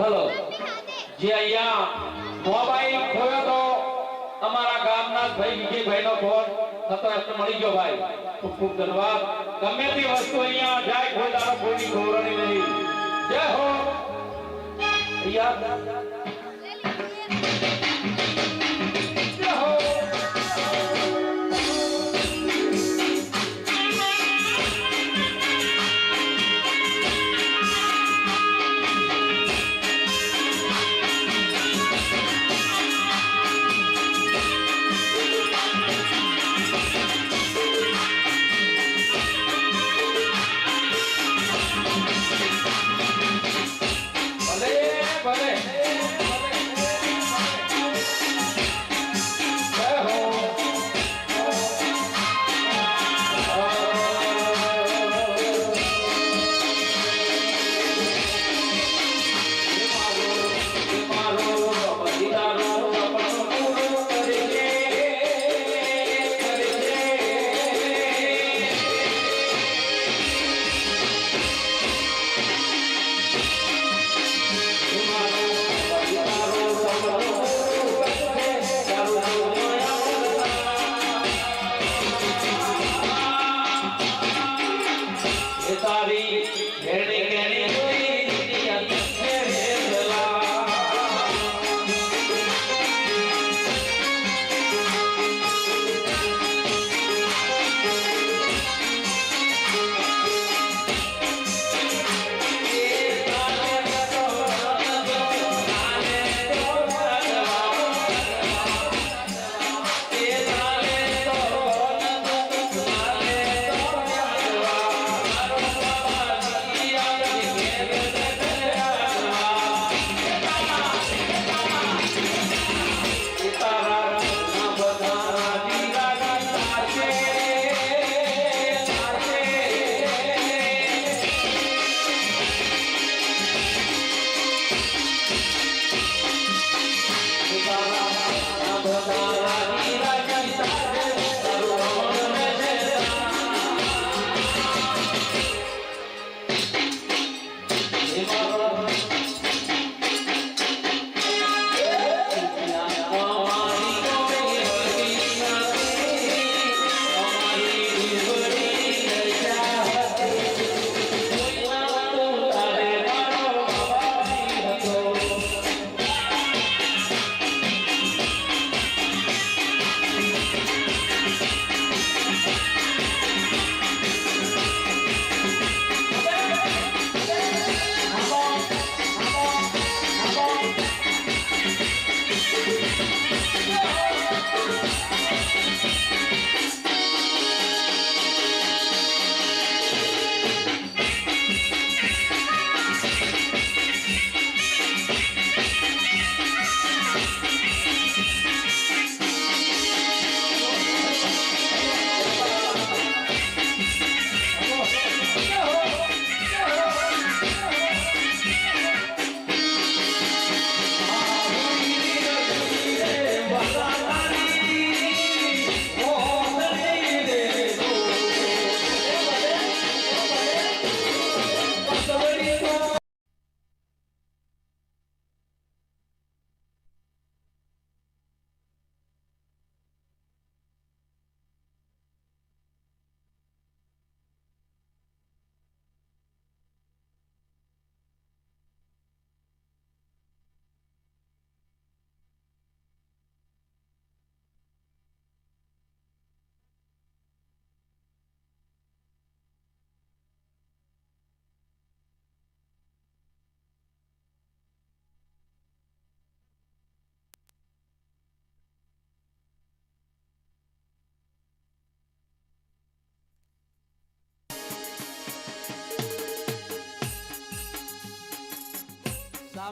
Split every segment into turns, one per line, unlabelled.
Hello. જે અહીંયા તો અમારા ગામના ભાઈ વિજયભાઈ નો ફોન થતો મળી ગયો ભાઈ. ખૂબ ધન્યવાદ. ગમે તે વસ્તુ અહીંયા જાય, કોઈ કોઈની નહીં. જય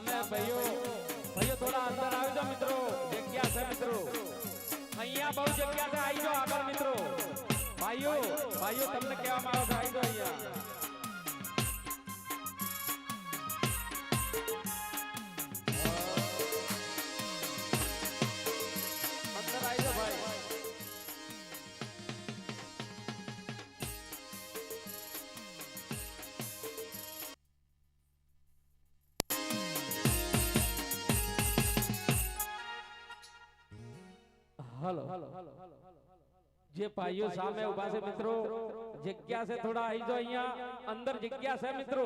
સામે ભાઈઓ. ભાઈઓ, થોડા અંદર આવી જાઓ મિત્રો. જગ્યા છે, મિત્રો. અહીંયા બહુ જગ્યા છે આવી જાઓ આગળ, મિત્રો. ભાઈઓ ભાઈઓ, તમને કહેવામાં આવે જે ભાઈઓ સામે ઊભા છે મિત્રો જગ્યા છે થોડા આવી જાઓ અહીંયા અંદર જગ્યા છે મિત્રો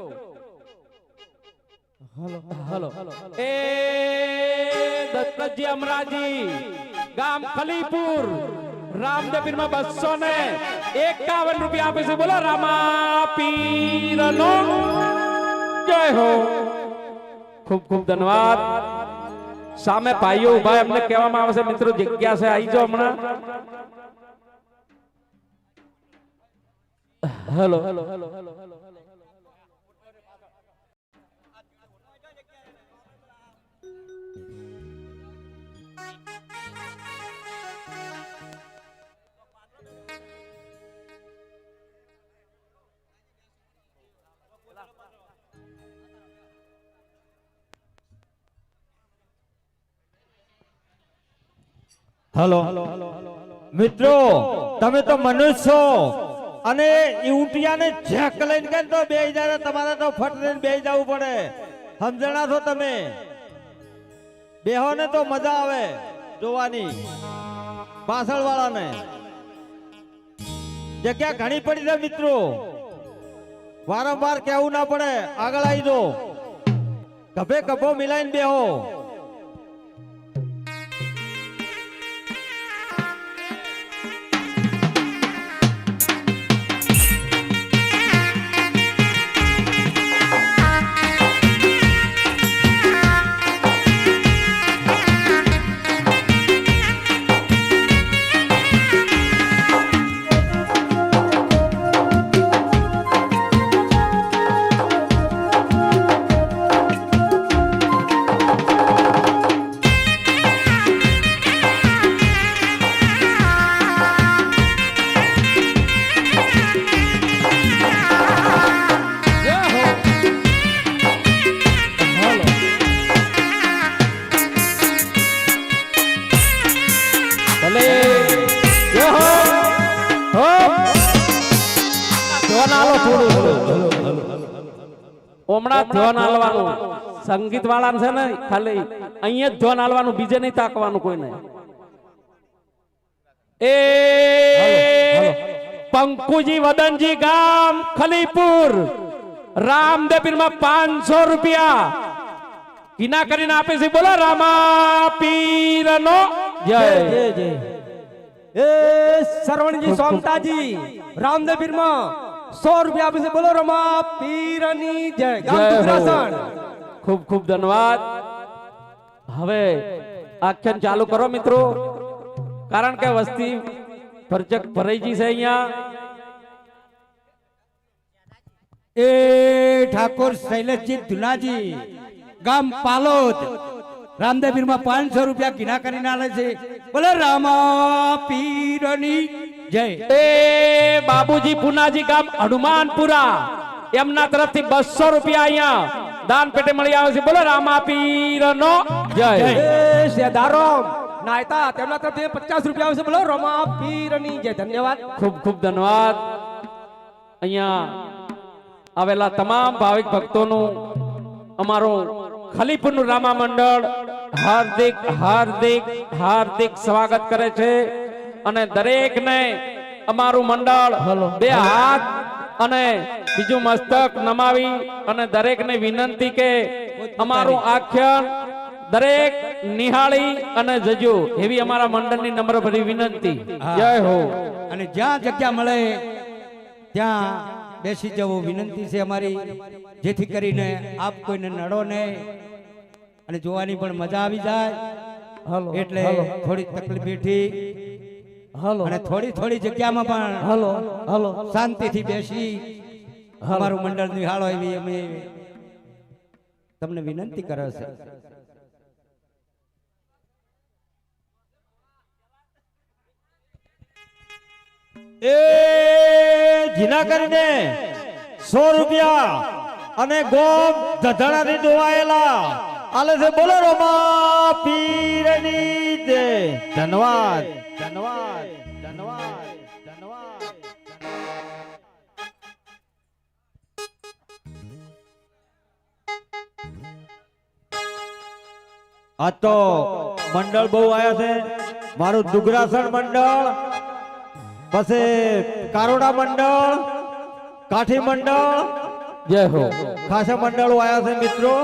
હલો એ દત્તજી અમરાજી ગામ ખલીપુર રામદેવીરમાં બસો ને એકાવન રૂપિયા આપે છે બોલો રામા પીર નો જય હો ખૂબ ખૂબ ધન્યવાદ સામે ભાઈઓ ઊભા એમને કહેવામાં આવે છે મિત્રો જગ્યા છે આવી જાઓ હમણાં. Hello hello hello hello
hello. મિત્રો, તમે તો મનુષ્ય છો અને ઊંટિયાને ઝેક લઈને કે તો બે જાય તમારે તો ફટ લઈને બે જવું પડે. સમજણા છો તમે? બેહો ને તો મજા આવે જોવાની. પાછળ વાળાને જગ્યા ઘણી પડી છે મિત્રો. વારંવાર કેવું ના પડે. આગળ આવી દો કભે કભો મિલાઈને બેહો.
ધ્યાન આલો થોડું. હમણાં ધ્યાન આલવાનું. સંગીત વાળા છે ને ખાલી અહીંયા જ ધ્યાન આલવાનું બીજે નહીં તાકવાનું કોઈને. એ પંકુજી વદનજી ગામ ખલીપુર. રામદેપીરમાં પાંચસો રૂપિયા. કિના કરીને આપે છે બોલો રામા પીર નો જય.
જય જય. એ સરવણજી સોમતાજી રામદેવીરમાં સો રૂપિયા આપે છે. બોલો રમા પીરની જય. ગામ.
ખૂબ ખૂબ ધન્યવાદ. હવે આખ્યાન ચાલુ કરો મિત્રો. કારણ કે વસ્તી ભરચક ભરાઈ છે અહીંયા.
એ ઠાકોર શૈલેષજી ધુનાજી ગામ પાલોદ. રામદેવીરમાં પાંચસો રૂપિયા ગીના કરીને આલે છે. બોલો રામા પીરની જય.
એ બાબુજી પુનાજી ગામ હનુમાનપુરા. એમના તરફથી બસો રૂપિયા અહીંયા દાન પેટે મળી આવે છે. બોલો રામાપીર નો જય.
એ નાયતા તેમના તરફથી પચાસ રૂપિયા આવે છે. બોલો રમા પીરની જય. ધન્યવાદ.
ખૂબ ખૂબ ધન્યવાદ. અહીંયા આવેલા તમામ ભાવિક ભક્તોનું અમારું ખલીપુરનું રામા મંડળ હાર્દિક હાર્દિક હાર્દિક સ્વાગત કરે છે. અને દરેકને અમારું મંડળ બે હાથ અને બીજું મસ્તક નમાવી અને દરેકને વિનંતી કે અમારું આખ્યાન દરેક નિહાળી અને જજો. એવી અમારા મંડળની નમ્ર ભરી વિનંતી જય હો.
અને જ્યાં જગ્યા મળે ત્યાં બેસી જવું વિનંતી છે અમારી. જેથી કરીને આપ કોઈને નડો નહીં અને જોવાની પણ મજા આવી જાય. એટલે થોડી તકલીફ બેઠી અને થોડી થોડી જગ્યામાં પણ હલો હલો. શાંતિથી બેસી અમારું મંડળ નિહાળો એવી અમે તમને વિનંતી કરે છે.
એ જીના કરીને સો રૂપિયા અને ગોમ ધધડાથી ધોવાયેલા. આલે છે બોલો રોમા પીરની ધન્યવાદ. આ તો મંડળ બહુ આવ્યા છે. મારું દુગરાસણ મંડળ પછી કારોડા મંડળ કાઠી મંડળ
જય હો.
ખાસા મંડળો આવ્યા છે મિત્રો.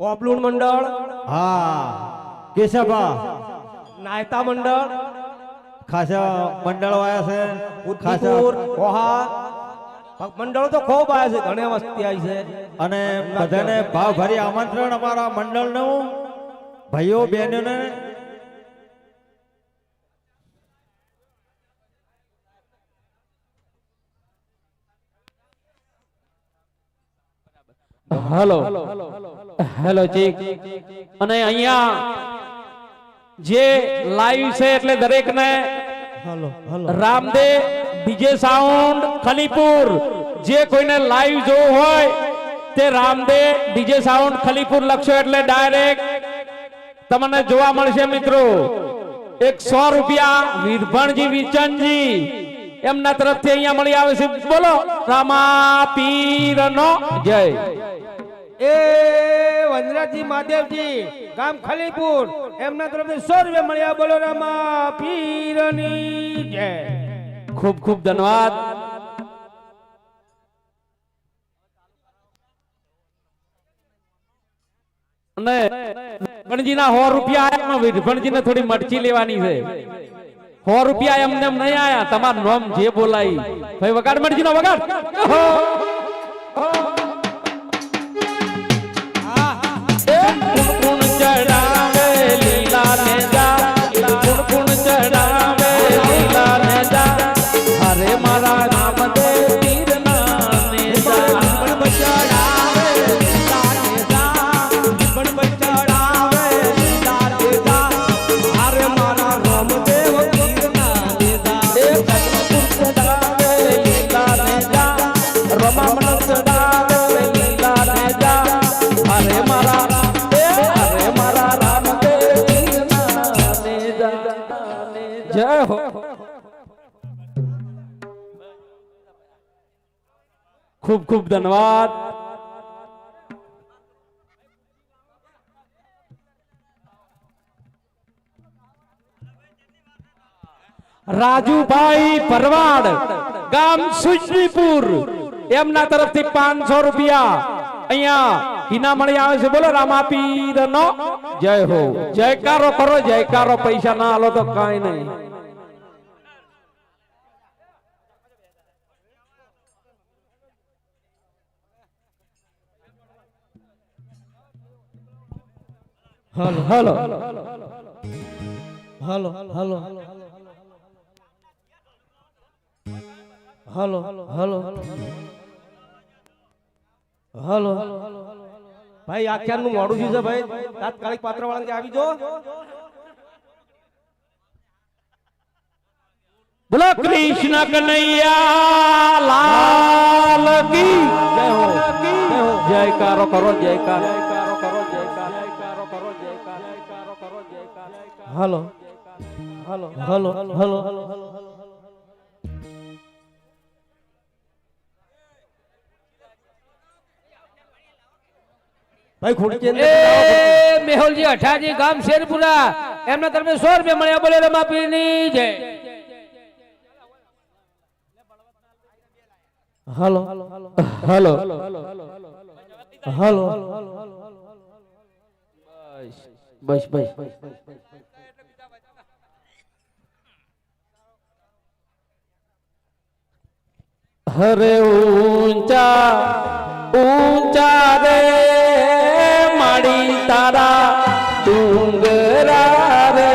પોપલુણ મંડળ
હા કેશવા
નાયતા મંડળ
ખાસા મંડળો આવ્યા છે. ખાસા
ઓહા. મંડળો તો ખૂબ આવ્યા છે ઘણી વસ્તી આવી છે.
અને બધાને ભાવભરી આમંત્રણ અમારા મંડળનું ભાઈઓ બહેનોને.
હેલો. Hello check. અને અહીંયા જે લાઈવ છે એટલે દરેકને
હલો હલો.
રામદેવ બીજે સાઉન્ડ ખલીપુર. જે કોઈને લાઈવ જોવું હોય તે રામદેવ ડીજે સાઉન્ડ ખલીપુર લખશો એટલે ડાયરેક્ટ તમને જોવા મળશે મિત્રો. એક સો રૂપિયા વીરભણજી વિચનજી એમના તરફથી અહીંયા મળી આવે છે. બોલો રામા પીર નો જય.
એ વનરાજજી મહાદેવજી ગામ ખલીપુર એમના તરફથી સો રૂપિયા મળ્યા. બોલો રામા પીરની જય.
ખૂબ ખૂબ ધન્યવાદ. અને ગણજીના સો રૂપિયા આયા વિરભણજીને થોડી મરચી લેવાની છે. સો રૂપિયા એમને એમ નહીં આયા. તમારું નામ જે બોલાય. ભાઈ વગાડ મરજીનો વગાડ. ઓહો! ખૂબ ખૂબ ધન્યવાદ. રાજુભાઈ પરવાડ ગામ સુજનીપુર. એમના તરફથી પાંચસો રૂપિયા. અહીંયા ઇનામણી આવે છે. બોલો રામાપીર નો જય હો. જયકારો કરો જયકારો. પૈસા ના આલો તો કઈ નહીં.
Hello
hello
hello hello hello hello hello ભાઈ આખ્યાનનું મોડું થયું છે ભાઈ. તાત્કાલિક પાત્ર વાળા આવી જો.
બોલો કૃષ્ણ કનૈયા લાલ કી. જય હો. જય કારો જયકારો કરો જય કરો જયકારો. કરો જયકારો કરો જયકારો
hello. Hello. Hello hello hello. ભાઈ ખુરચી અંદર
એ મેહુલજી અઠાજી ગામ શેરપુરા. એમને તમે સો રૂપિયા મળ્યા. બોલે રમાપીરની જય.
હલો.
હલો.
હલો.
બસ બસ. હરે ઊંચા ઊંચા રે માડી તારા ડુંગરા રે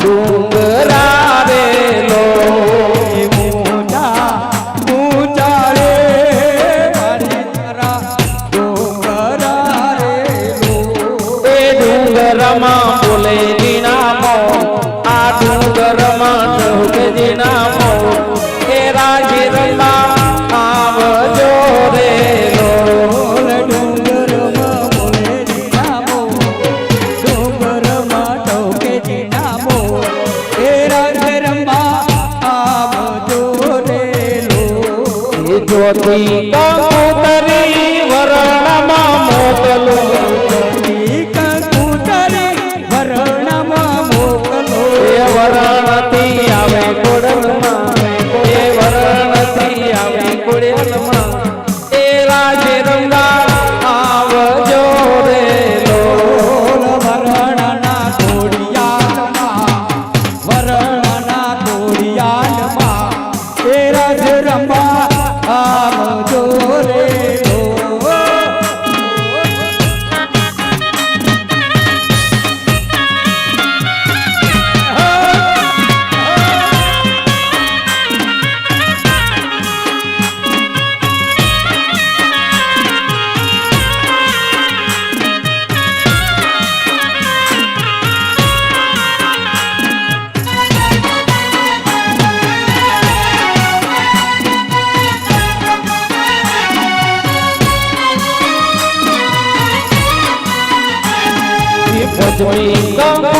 તારા
ભજવી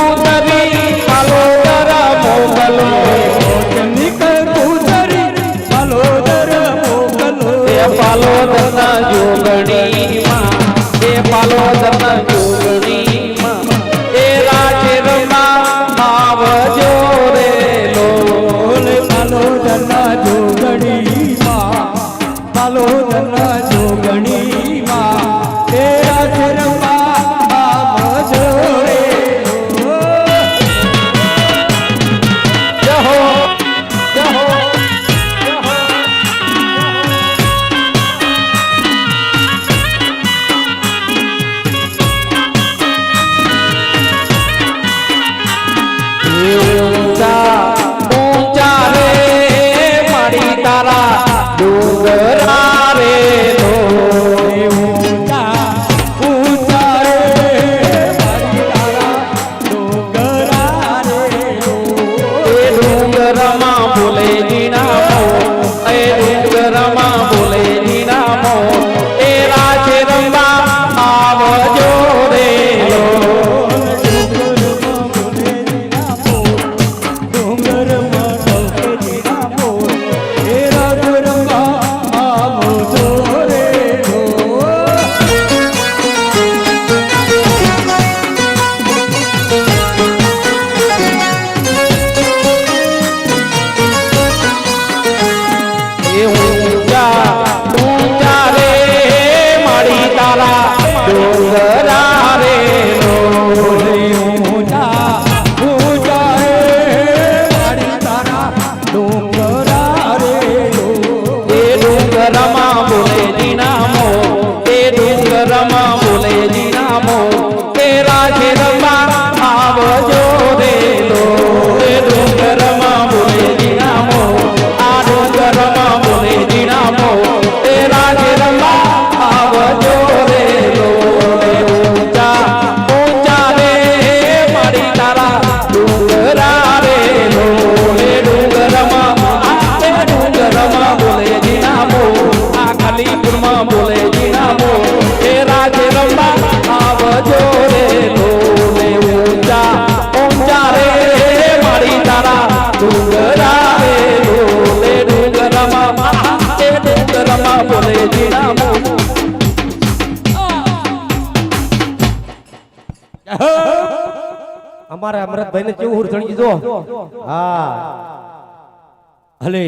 ને કેવું હા.
હલે